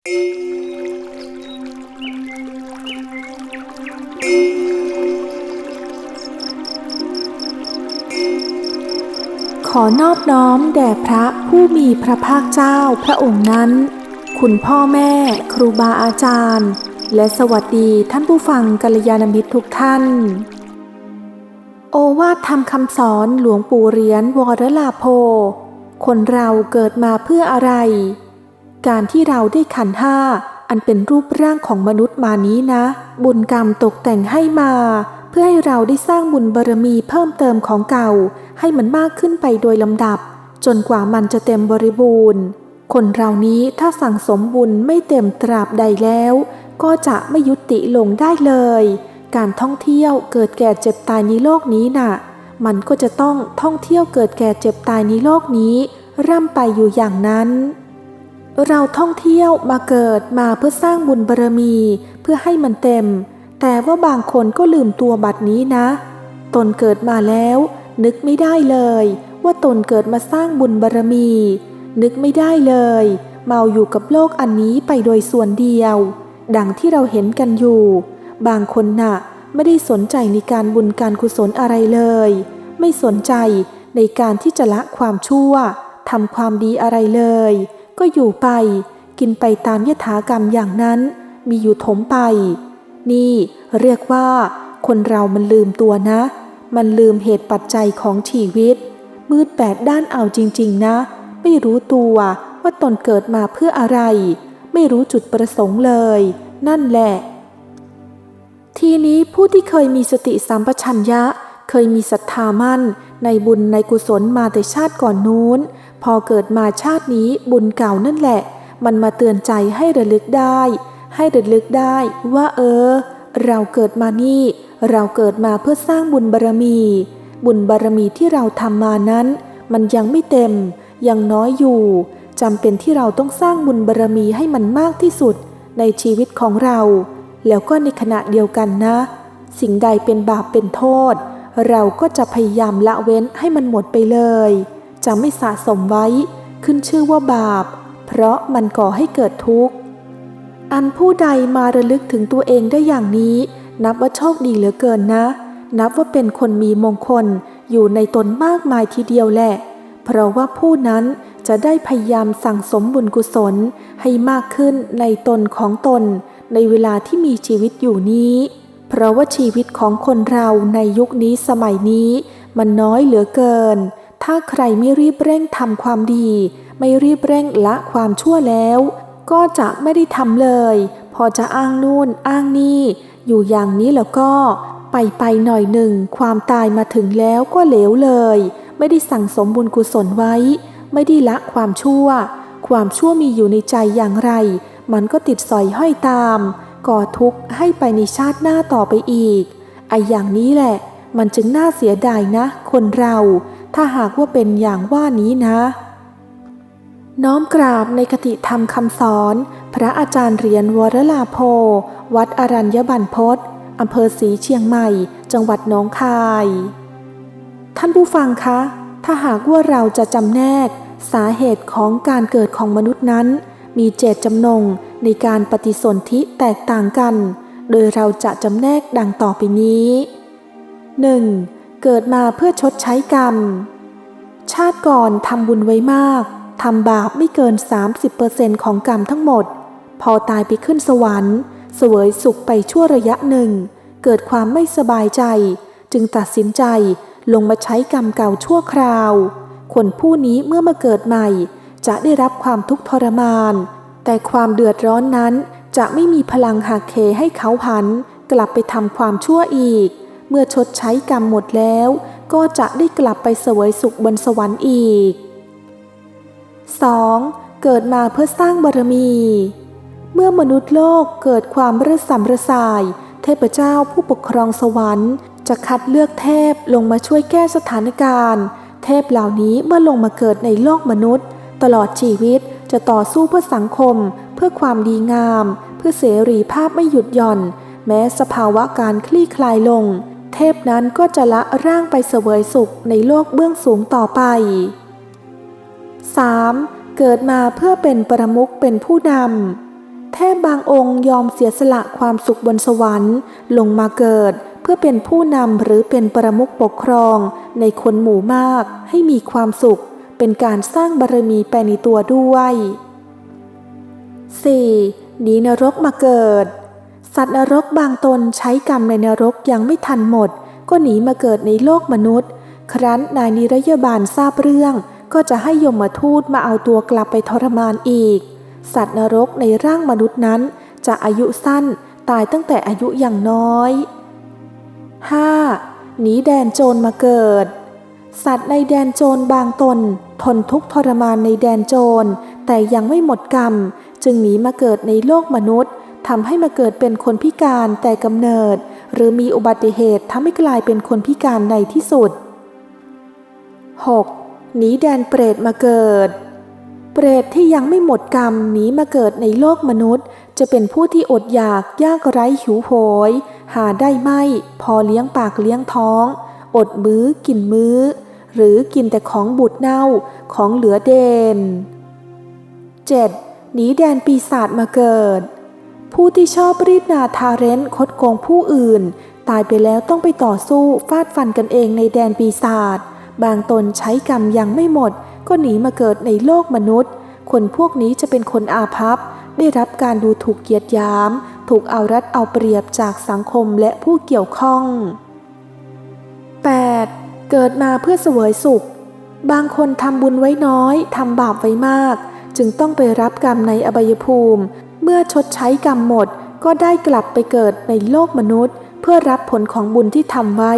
ขอนอบน้อมแด่พระผู้มีพระภาคเจ้าพระองค์นั้น คุณพ่อแม่ครูบาอาจารย์ และสวัสดีท่านผู้ฟังกัลยาณมิตรทุกท่าน โอวาทธรรมคำสอนหลวงปู่เรียญวรลาโพ คนเราเกิดมาเพื่ออะไร การที่เราได้ขันห้าอันเป็นรูปร่างของมนุษย์มานี้นะ บุญกรรมตกแต่งให้มา เพื่อให้เราได้สร้างบุญบารมีเพิ่มเติมของเก่า ให้มันมากขึ้นไปโดยลำดับ จนกว่ามันจะเต็มบริบูรณ์ คนเรานี้ถ้าสั่งสมบุญไม่เต็มตราบใดแล้ว ก็จะไม่ยุติลงได้เลย การท่องเที่ยวเกิดแก่เจ็บตายในโลกนี้น่ะ มันก็จะต้องท่องเที่ยวเกิดแก่เจ็บตายในโลกนี้ ร่ำไปอยู่อย่างนั้น เราท่องเที่ยวมาเกิดมาเพื่อสร้างบุญบารมี เพื่อให้มันเต็ม แต่ว่าบางคนก็ลืมตัวบัดนี้นะ ตนเกิดมาแล้ว นึกไม่ได้เลย ว่าตนเกิดมาสร้างบุญบารมี นึกไม่ได้เลย เมาอยู่กับโลกอันนี้ไปโดยส่วนเดียว ดังที่เราเห็นกันอยู่ บางคนน่ะ ไม่ได้สนใจในการบุญการกุศลอะไรเลย ไม่สนใจในการที่จะละความชั่วทำความดีอะไรเลย ก็อยู่ไป กินไปตามยถากรรมอย่างนั้น มีอยู่ถมไป นี่เรียกว่า คนเรามันลืมตัวนะ มันลืมเหตุปัจจัยของชีวิต มืดแปดด้านเอาจริง ๆ นะ ไม่รู้ตัวว่าตนเกิดมาเพื่ออะไร ไม่รู้จุดประสงค์เลย นั่นแหละ ทีนี้ผู้ที่เคยมีสติสัมปชัญญะ เคยมีศรัทธามั่น ในบุญในกุศลมาแต่ชาติก่อนนู้น พอเกิดมาชาตินี้บุญเก่านั่นแหละ มันมาเตือนใจให้ระลึกได้ ให้ระลึกได้ว่าเออ เราเกิดมานี่ เราเกิดมาเพื่อสร้างบุญบารมี บุญบารมีที่เราทำมานั้น มันยังไม่เต็ม ยังน้อยอยู่จำเป็นที่เราต้องสร้างบุญบารมีให้มันมากที่สุดในชีวิตของเรา แล้วก็ในขณะเดียวกันนะ สิ่งใดเป็นบาปเป็นโทษ เราก็จะพยายามละเว้นให้มันหมดไปเลย จะไม่สะสมไว้ ขึ้นชื่อว่าบาป เพราะมันก่อให้เกิดทุกข์ อันผู้ใดมาระลึกถึงตัวเองได้อย่างนี้ นับว่าโชคดีเหลือเกินนะ นับว่าเป็นคนมีมงคลอยู่ในตนมากมายทีเดียวแหละ เพราะว่าผู้นั้นจะได้พยายามสั่งสมบุญกุศลให้มากขึ้นในตนของตน ในเวลาที่มีชีวิตอยู่นี้ เพราะว่าชีวิตของคนเราในยุคนี้สมัยนี้ มันน้อยเหลือเกิน ถ้าใครไม่รีบเร่งทำความดี ไม่รีบเร่งละความชั่วแล้ว ก็จะไม่ได้ทำเลย พอจะอ้างนู่นอ้างนี่ อยู่อย่างนี้แล้วก็ ไปไปหน่อยหนึ่ง ความตายมาถึงแล้วก็เหลวเลย ไม่ได้สั่งสมบุญกุศลไว้ ไม่ได้ละความชั่ว ความชั่วมีอยู่ในใจอย่างไร มันก็ติดสอยห้อยตาม ก่อทุกข์ให้ไปในชาติหน้าต่อไปอีกไออย่างนี้แหละ มันจึงน่าเสียดายนะ คนเรา ถ้าหากว่าเป็นอย่างว่านี้นะ น้อมกราบในคติธรรมคำสอน พระอาจารย์เรียญวรลาโพ วัดอรัญญบันพศอำเภอศรีเชียงใหม่ จังหวัดหนองคาย ท่านผู้ฟังคะ ถ้าหากว่าเราจะจำแนก สาเหตุของการเกิดของมนุษย์นั้น มีเจตจำนงในการปฏิสนธิแตกต่างกัน โดยเราจะจำแนกดังต่อไปนี้ 1. เกิดมาเพื่อชดใช้กรรม ชาติก่อนทำบุญไว้มากทำบาปไม่เกิน 30%ของกรรมทั้งหมด พอตายไปขึ้นสวรรค์ เสวยสุขไปชั่วระยะหนึ่ง เกิดความไม่สบายใจ จึงตัดสินใจลงมาใช้กรรมเก่าชั่วคราว คนผู้นี้เมื่อมาเกิดใหม่ จะได้รับความทุกข์ทรมาน แต่ความเดือดร้อนนั้นจะไม่มีพลังหักเหให้เขาหัน กลับไปทำความชั่วอีก เมื่อชดใช้กรรมหมดแล้ว ก็จะได้กลับไปเสวยสุขบนสวรรค์อีก 2. เกิดมาเพื่อสร้างบารมี เมื่อมนุษย์โลกเกิดความระสำระสาย เทพเจ้าผู้ปกครองสวรรค์ จะคัดเลือกเทพลงมาช่วยแก้สถานการณ์ เทพเหล่านี้เมื่อลงมาเกิดในโลกมนุษย์ ตลอดชีวิตจะต่อสู้เพื่อสังคม เพื่อความดีงาม เพื่อเสรีภาพไม่หยุดหย่อน แม้สภาวะการคลี่คลายลง พนั้นก็จะละร่างไปเสวยสุขในโลกเบื้องสูงต่อไป 3. เกิดมาเพื่อเป็นประมุขเป็นผู้นำ เทพบางองค์ยอมเสียสละความสุขบนสวรรค์ ลงมาเกิดเพื่อเป็นผู้นำหรือเป็นประมุขปกครอง ในคนหมู่มากให้มีความสุข เป็นการสร้างบารมีไปในตัวด้วย 4. หนีนรกมาเกิด สัตว์นรกบางตนใช้กรรมในนรกยังไม่ทันหมด ก็หนีมาเกิดในโลกมนุษย์ ครั้นนายนิรยาบาลทราบเรื่อง ก็จะให้ยมทูตมาเอาตัวกลับไปทรมานอีก สัตว์นรกในร่างมนุษย์นั้น จะอายุสั้นตายตั้งแต่อายุอย่างน้อย 5. หนีแดนโจรมาเกิด สัตว์ในแดนโจรบางตน ทนทุกข์ทรมานในแดนโจร แต่ยังไม่หมดกรรม จึงหนีมาเกิดในโลกมนุษย์ ทำให้มาเกิดเป็นคนพิการแต่กำเนิด หรือมีอุบัติเหตุทำให้กลายเป็นคนพิการในที่สุด 6. หนีแดนเปรตมาเกิด เปรตที่ยังไม่หมดกรรมหนีมาเกิดในโลกมนุษย์ จะเป็นผู้ที่อดอยากยากไร้หิวโหย หาได้ไม่ พอเลี้ยงปากเลี้ยงท้อง อดมื้อกินมื้อ หรือกินแต่ของบูดเน่าของเหลือเดน 7. หนีแดนปีศาจมาเกิด ผู้ที่ชอบรีดนาทาเรนคดโกงผู้อื่น ตายไปแล้วต้องไปต่อสู้ฟาดฟันกันเองในแดนปีศาจบางตนใช้กรรมยังไม่หมด ก็หนีมาเกิดในโลกมนุษย์ คนพวกนี้จะเป็นคนอาภัพ ได้รับการดูถูกเกียดยาม ถูกเอารัดเอาเปรียบจากสังคมและผู้เกี่ยวข้อง 8. เกิดมาเพื่อเสวยสุข บางคนทำบุญไว้น้อยทำบาปไว้มาก จึงต้องไปรับกรรมในอบายภูมิ มื่อชดใช้กรรมหมดก็ได้กลับไปเกิดในโลกมนุษย์ เพื่อรับผลของบุญที่ทำไว้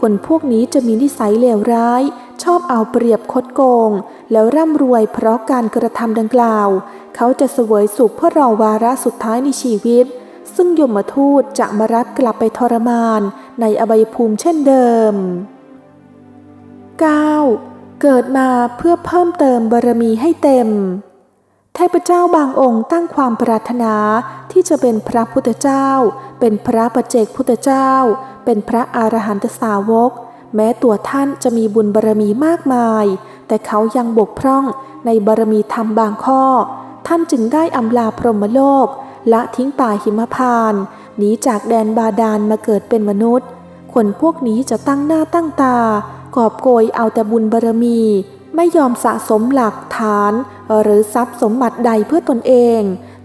คนพวกนี้จะมีนิสัยเลวร้าย ชอบเอาเปรียบคดโกง แล้วร่ำรวยเพราะการกระทำดังกล่าว เขาจะเสวยสุขเพื่อรอวาระสุดท้ายในชีวิต ซึ่งยมทูตจะมารับกลับไปทรมานในอบายภูมิเช่นเดิม 9. เกิดมาเพื่อเพิ่มเติมบารมีให้เต็ม เทพเจ้าบางองค์ตั้งความปรารถนาที่จะเป็นพระพุทธเจ้า เป็นพระประเจกพุทธเจ้า เป็นพระอรหันตสาวก แม้ตัวท่านจะมีบุญบารมีมากมาย แต่เขายังบกพร่องในบารมีธรรมบางข้อ ท่านจึงได้อำลาพรหมโลกละทิ้งป่าหิมพานต์หนีจากแดนบาดาลมาเกิดเป็นมนุษย์ คนพวกนี้จะตั้งหน้าตั้งตากอบโกยเอาแต่บุญบารมี ไม่ยอมสะสมหลักฐาน หรือทรัพย์สมบัติใดเพื่อตนเอง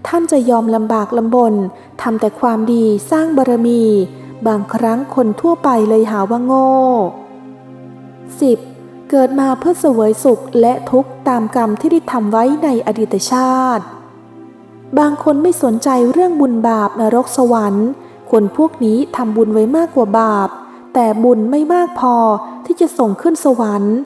ท่านจะยอมลำบากลำบนทำแต่ความดีสร้างบารมี บางครั้งคนทั่วไปเลยหาว่าโง่ 10. เกิดมาเพื่อเสวยสุขและทุกข์ตามกรรมที่ได้ทำไว้ในอดีตชาติ บางคนไม่สนใจเรื่องบุญบาปนรกสวรรค์ คนพวกนี้ทำบุญไว้มากกว่าบาป แต่บุญไม่มากพอที่จะส่งขึ้นสวรรค์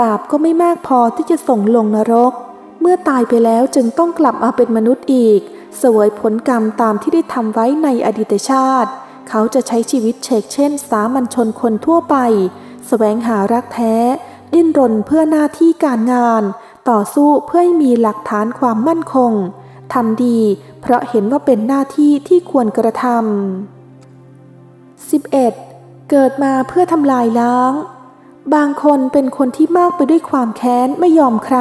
บาปก็ไม่มากพอที่จะส่งลงนรก เมื่อตายไปแล้วจึงต้องกลับมาเป็นมนุษย์อีก เสวยผลกรรมตามที่ได้ทำไว้ในอดีตชาติ เขาจะใช้ชีวิตเชกเช่น สามัญชนคนทั่วไปแสวงหารักแท้ ดิ้นรนเพื่อหน้าที่การงาน ต่อสู้เพื่อให้มีหลักฐานความมั่นคงทำดี เพราะเห็นว่าเป็นหน้าที่ที่ควรกระทำ 11. เกิดมาเพื่อทำลายล้าง บางคนเป็นคนที่มากไปด้วยความแค้นไม่ยอมใคร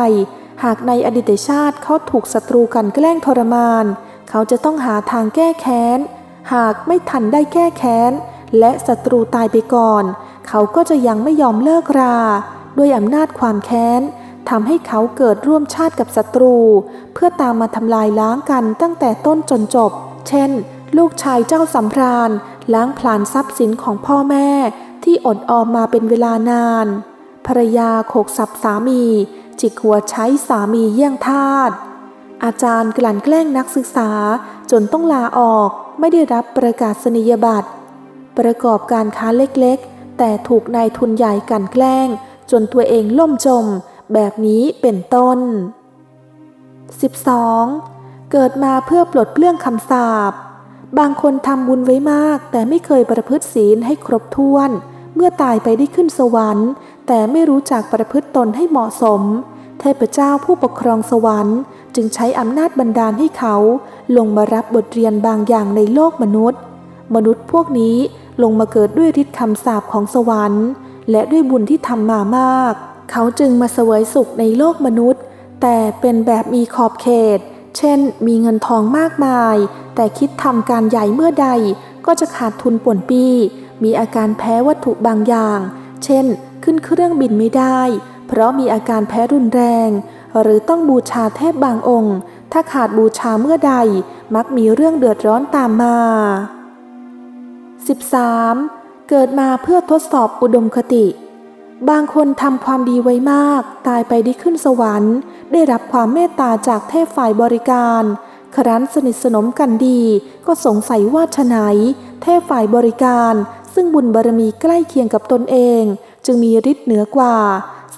หากในอดีตชาติเขาถูกศัตรูกันแกล้งทรมาน เขาจะต้องหาทางแก้แค้น หากไม่ทันได้แก้แค้น และศัตรูตายไปก่อน เขาก็จะยังไม่ยอมเลิกรา ด้วยอำนาจความแค้นทำให้เขาเกิดร่วมชาติกับศัตรู เพื่อตามมาทำลายล้างกันตั้งแต่ต้นจนจบ เช่น ลูกชายเจ้าสำราญ ล้างผลาญทรัพย์สินของพ่อแม่ที่อดออมมาเป็นเวลานาน ภรรยาโขกสับสามี จิกหัวใช้สามีเยี่ยงทาสอาจารย์กลั่นแกล้งนักศึกษาจนต้องลาออกไม่ได้รับประกาศนียบัตร ประกอบการค้าเล็กๆ แต่ถูกนายทุนใหญ่กันแกล้ง จนตัวเองล่มจม แบบนี้เป็นต้น 12. เกิดมาเพื่อปลดเปลื้องคำสาปบางคนทำบุญไว้มาก แต่ไม่เคยประพฤติศีลให้ครบถ้วน เมื่อตายไปได้ขึ้นสวรรค์ แต่ไม่รู้จักประพฤติตนให้เหมาะสม เทพเจ้าผู้ปกครองสวรรค์ จึงใช้อำนาจบันดาลให้เขาลงมารับบทเรียนบางอย่างในโลกมนุษย์ มนุษย์พวกนี้ลงมาเกิดด้วยฤทธิ์คำสาปของสวรรค์ และด้วยบุญที่ทำมามาก เขาจึงมาเสวยสุขในโลกมนุษย์ แต่เป็นแบบมีขอบเขต เช่น มีเงินทองมากมาย แต่คิดทำการใหญ่เมื่อใดก็จะขาดทุนป่วนปี้ มีอาการแพ้วัตถุบางอย่าง เช่น ขึ้นเครื่องบินไม่ได้ เพราะมีอาการแพ้รุนแรง หรือต้องบูชาเทพบางองค์ ถ้าขาดบูชาเมื่อใดมักมีเรื่องเดือดร้อนตามมา 13. เกิดมาเพื่อทดสอบอุดมคติ บางคนทำความดีไว้มาก ตายไปได้ขึ้นสวรรค์ ได้รับความเมตตาจากเทพฝ่ายบริการ ครั้นสนิทสนมกันดี ก็สงสัยว่าฉไหน เทพฝ่ายบริการ ซึ่งบุญบารมีใกล้เคียงกับตนเอง จึงมีฤทธิ์เหนือกว่า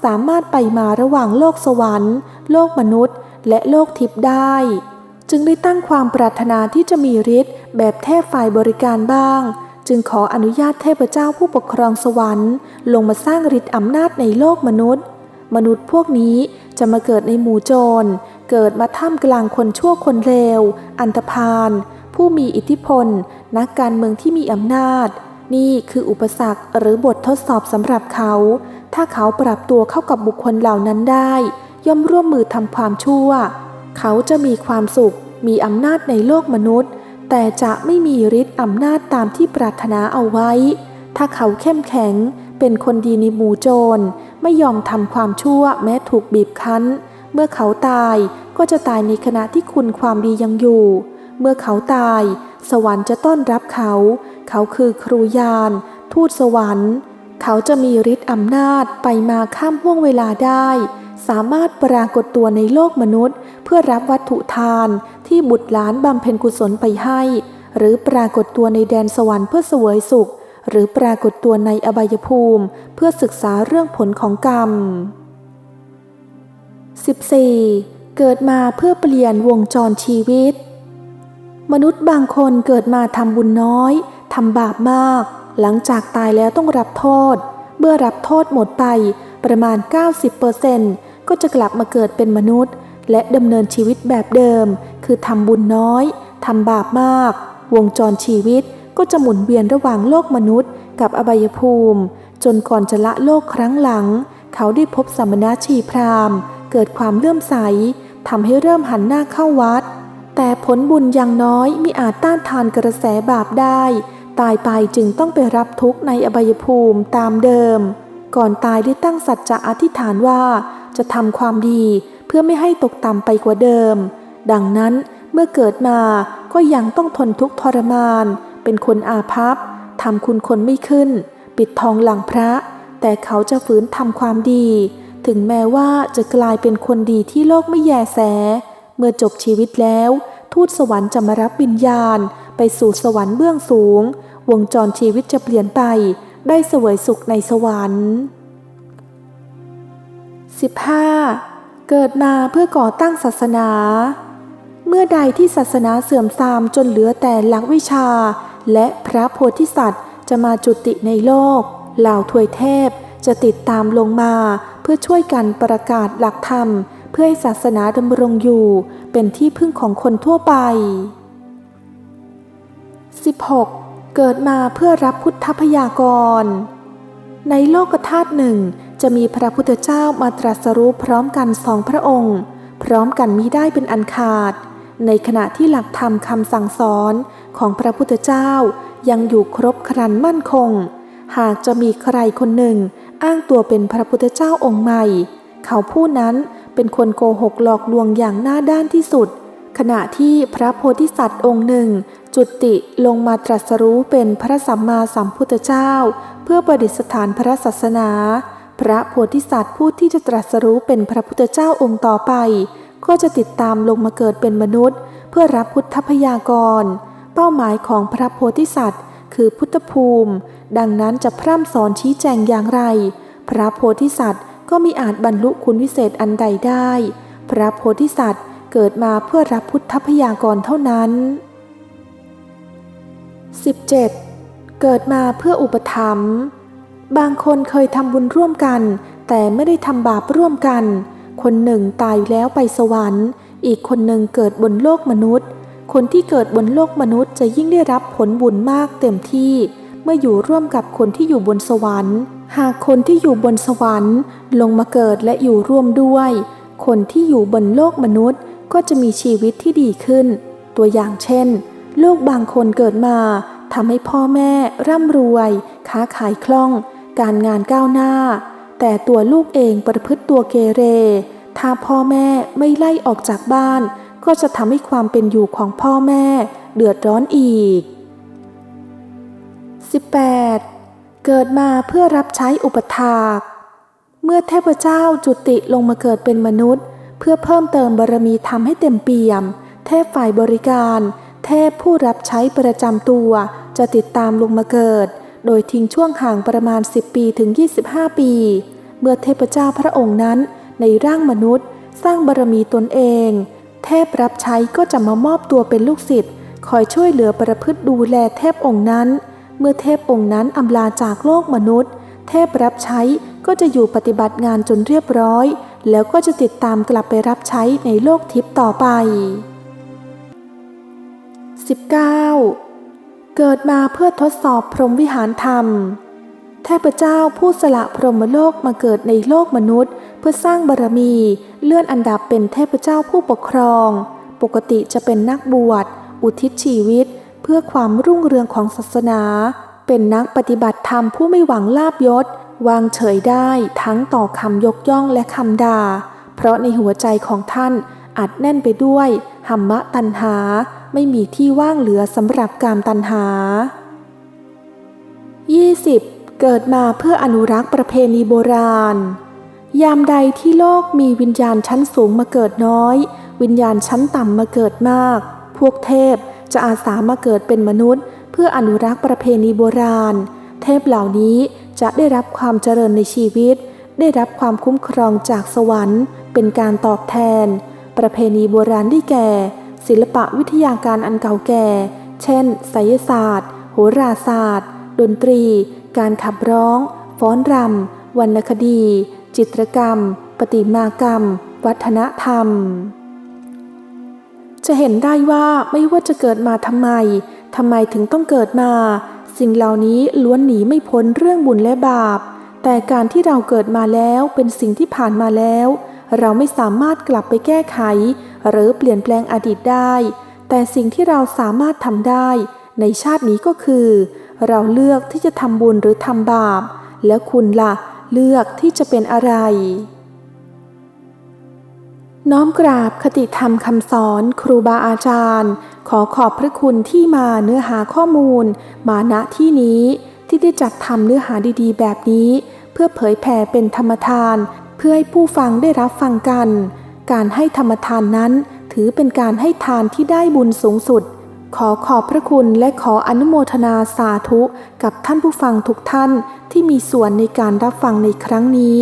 สามารถไปมาระหว่างโลกสวรรค์ โลกมนุษย์ และโลกทิพย์ได้ จึงได้ตั้งความปรารถนาที่จะมีฤทธิ์แบบเทพฝ่ายบริการบ้าง จึงขออนุญาตเทพเจ้าผู้ปกครองสวรรค์ ลงมาสร้างฤทธิ์อำนาจในโลกมนุษย์ มนุษย์พวกนี้จะมาเกิดในหมู่โจร เกิดมาท่ามกลางคนชั่วคนเลว อันธพาลผู้มีอิทธิพล นักการเมืองที่มีอำนาจ นี่คืออุปสรรคหรือบททดสอบสำหรับเขา ถ้าเขาปรับตัวเข้ากับบุคคลเหล่านั้นได้ ย่อมร่วมมือทำความชั่ว เขาจะมีความสุข มีอำนาจในโลกมนุษย์ แต่จะไม่มีฤทธิ์อำนาจตามที่ปรารถนาเอาไว้ ถ้าเขาเข้มแข็ง เป็นคนดีในหมู่โจร ไม่ยอมทำความชั่วแม้ถูกบีบคั้น เมื่อเขาตายก็จะตายในขณะที่คุณความดียังอยู่ เมื่อเขาตาย สวรรค์จะต้อนรับเขา เขาคือครูยาน ทูตสวรรค์ เขาจะมีฤทธิ์อำนาจไปมาข้ามห่วงเวลาได้ สามารถปรากฏตัวในโลกมนุษย์ เพื่อรับวัตถุทานที่บุตรหลานบำเพ็ญกุศลไปให้ หรือปรากฏตัวในแดนสวรรค์เพื่อเสวยสุข หรือปรากฏตัวในอบายภูมิ เพื่อศึกษาเรื่องผลของกรรม 14. เกิดมาเพื่อเปลี่ยนวงจรชีวิตมนุษย์บางคนเกิดมาทำบุญน้อย ทำบาปมาก หลังจากตายแล้วต้องรับโทษ เมื่อรับโทษหมดไปประมาณ 90%ก็จะกลับมาเกิดเป็นมนุษย์ และดำเนินชีวิตแบบเดิม คือทำบุญน้อยทำบาปมาก วงจรชีวิตก็จะหมุนเวียนระหว่างโลกมนุษย์ กับอบายภูมิ จนก่อนจะละโลกครั้งหลัง เขาได้พบสมณชีพราหมณ์ เกิดความเลื่อมใสทำให้เริ่มหันหน้าเข้าวัด แต่ผลบุญยังน้อยมิอาจต้านทานกระแสบาปได้ ตายไปจึงต้องไปรับทุกข์ในอบายภูมิตามเดิม ก่อนตายได้ตั้งสัจจะอธิษฐานว่าจะทำความดีเพื่อไม่ให้ตกต่ำไปกว่าเดิม ดังนั้นเมื่อเกิดมาก็ยังต้องทนทุกข์ทรมาน เป็นคนอาภัพทำคุณคนไม่ขึ้น ปิดทองหลังพระ แต่เขาจะฝืนทำความดี ถึงแม้ว่าจะกลายเป็นคนดีที่โลกไม่แยแส เมื่อจบชีวิตแล้ว ทูตสวรรค์จะมารับวิญญาณ ไปสู่สวรรค์เบื้องสูง วงจรชีวิตจะเปลี่ยนไปได้เสวยสุขในสวรรค์ 15. เกิดมาเพื่อก่อตั้งศาสนา เมื่อใดที่ศาสนาเสื่อมทรามจนเหลือแต่หลักวิชา และพระโพธิสัตว์จะมาจุติในโลก เหล่าทวยเทพจะติดตามลงมาเพื่อช่วยกันประกาศหลักธรรม เพื่อให้ศาสนาดำรงอยู่ เป็นที่พึ่งของคนทั่วไป 16. เกิดมาเพื่อรับพุทธพยากร ในโลกธาตุหนึ่งจะมีพระพุทธเจ้ามาตรัสรู้พร้อมกันสองพระองค์ พร้อมกันมิได้เป็นอันขาด ในขณะที่หลักธรรมคำสั่งสอนของพระพุทธเจ้ายังอยู่ครบครันมั่นคง หากจะมีใครคนหนึ่งอ้างตัวเป็นพระพุทธเจ้าองค์ใหม่ เขาผู้นั้นเป็นคนโกหกหลอกลวงอย่างหน้าด้านที่สุด ขณะที่พระโพธิสัตว์องค์หนึ่ง จุติลงมาตรัสรู้เป็นพระสัมมาสัมพุทธเจ้า เพื่อประดิษฐานพระศาสนา พระโพธิสัตว์ผู้ที่จะตรัสรู้เป็นพระพุทธเจ้าองค์ต่อไป ก็จะติดตามลงมาเกิดเป็นมนุษย์ เพื่อรับพุทธพยากร เป้าหมายของพระโพธิสัตว์ คือพุทธภูมิ ดังนั้นจะพร่ำสอนชี้แจงอย่างไร พระโพธิสัตว์ก็มีอาจบรรลุคุณวิเศษอันใดได้ พระโพธิสัตว์เกิดมาเพื่อรับพุทธพยากรเท่านั้น 17. เกิดมาเพื่ออุปถัมภ์บางคนเคยทำบุญร่วมกัน แต่ไม่ได้ทำบาปร่วมกัน คนหนึ่งตายแล้วไปสวรรค์ อีกคนหนึ่งเกิดบนโลกมนุษย์ คนที่เกิดบนโลกมนุษย์จะยิ่งได้รับผลบุญมากเต็มที่ เมื่ออยู่ร่วมกับคนที่อยู่บนสวรรค์ หากคนที่อยู่บนสวรรค์ ลงมาเกิดและอยู่ร่วมด้วย คนที่อยู่บนโลกมนุษย์ก็จะมีชีวิตที่ดีขึ้น ตัวอย่างเช่น ลูกบางคนเกิดมาทำให้พ่อแม่ร่ำรวย ค้าขายคล่อง การงานก้าวหน้า แต่ตัวลูกเองประพฤติตัวเกเร ถ้าพ่อแม่ไม่ไล่ออกจากบ้าน ก็จะทำให้ความเป็นอยู่ของพ่อแม่ เดือดร้อนอีก 18. เกิดมาเพื่อรับใช้อุปถาก เมื่อเทพเจ้าจุติลงมาเกิดเป็นมนุษย์ เพื่อเพิ่มเติมบารมีทำให้เต็มเปี่ยม เทพฝ่ายบริการ เทพผู้รับใช้ประจำตัวจะติดตามลงมาเกิด โดยทิ้งช่วงห่างประมาณ 10 ปีถึง 25 ปี เมื่อเทพเจ้าพระองค์นั้นในร่างมนุษย์ สร้างบารมีตนเอง เทพรับใช้ก็จะมามอบตัวเป็นลูกศิษย์คอยช่วยเหลือประพฤติดูแลเทพองค์นั้น เมื่อเทพองค์นั้นอำลาจากโลกมนุษย์ เทพรับใช้ก็จะอยู่ปฏิบัติงานจนเรียบร้อย แล้วก็จะติดตามกลับไปรับใช้ในโลกทิพย์ต่อไป 19. เกิดมาเพื่อทดสอบพรหมวิหารธรรม เทพเจ้าผู้สละพรหมโลกมาเกิดในโลกมนุษย์ เพื่อสร้างบารมีเลื่อนอันดับเป็นเทพเจ้าผู้ปกครอง ปกติจะเป็นนักบวช อุทิศชีวิต เพื่อความรุ่งเรืองของศาสนา เป็นนักปฏิบัติธรรมผู้ไม่หวังลาบยศ วางเฉยได้ทั้งต่อคำยกย่องและคำด่า เพราะในหัวใจของท่านอัดแน่นไปด้วยหัมมะตันหา ไม่มีที่ว่างเหลือสำหรับการตันหา 20. เกิดมาเพื่ออนุรักษ์ประเพณีโบราณ ยามใดที่โลกมีวิญญาณชั้นสูงมาเกิดน้อย วิญญาณชั้นต่ำมาเกิดมาก พวกเทพจะอาสามาเกิดเป็นมนุษย์ เพื่ออนุรักษ์ประเพณีโบราณ เทพเหล่านี้จะได้รับความเจริญในชีวิต ได้รับความคุ้มครองจากสวรรค์ เป็นการตอบแทน ประเพณีโบราณได้แก่ ศิลปะวิทยาการอันเก่าแก่ เช่นไสยศาสตร์ โหราศาสตร์ ดนตรี การขับร้อง ฟ้อนรำ วรรณคดี จิตรกรรมประติมากรรม วัฒนธรรม จะเห็นได้ว่าไม่ว่าจะเกิดมาทำไม ทำไมถึงต้องเกิดมา สิ่งเหล่านี้ล้วนหนีไม่พ้นเรื่องบุญและบาป แต่การที่เราเกิดมาแล้วเป็นสิ่งที่ผ่านมาแล้ว เราไม่สามารถกลับไปแก้ไข หรือเปลี่ยนแปลงอดีตได้ แต่สิ่งที่เราสามารถทำได้ ในชาตินี้ก็คือ เราเลือกที่จะทำบุญหรือทำบาป แล้วคุณละ่ะ เลือกที่จะเป็นอะไร น้อมกราบคติธรรมคำสอนครูบาอาจารย์ ขอขอบพระคุณที่มาเนื้อหาข้อมูล มาณที่นี้ที่ได้จัดทำเนื้อหาดีๆ แบบนี้ เพื่อเผยแผ่เป็นธรรมทาน เพื่อให้ผู้ฟังได้รับฟังกัน การให้ธรรมทานนั้น ถือเป็นการให้ทานที่ได้บุญสูงสุด ขอขอบพระคุณและขออนุโมทนาสาธุกับท่านผู้ฟังทุกท่านที่มีส่วนในการรับฟังในครั้งนี้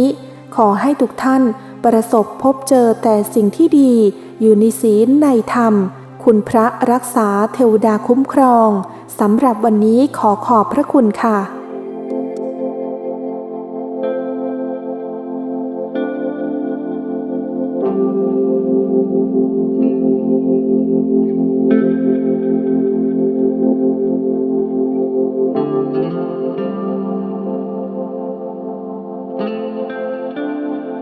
ขอให้ทุกท่านประสบพบเจอแต่สิ่งที่ดี อยู่ในศีลในธรรม คุณพระรักษาเทวดาคุ้มครองสำหรับวันนี้ขอขอบพระคุณค่ะ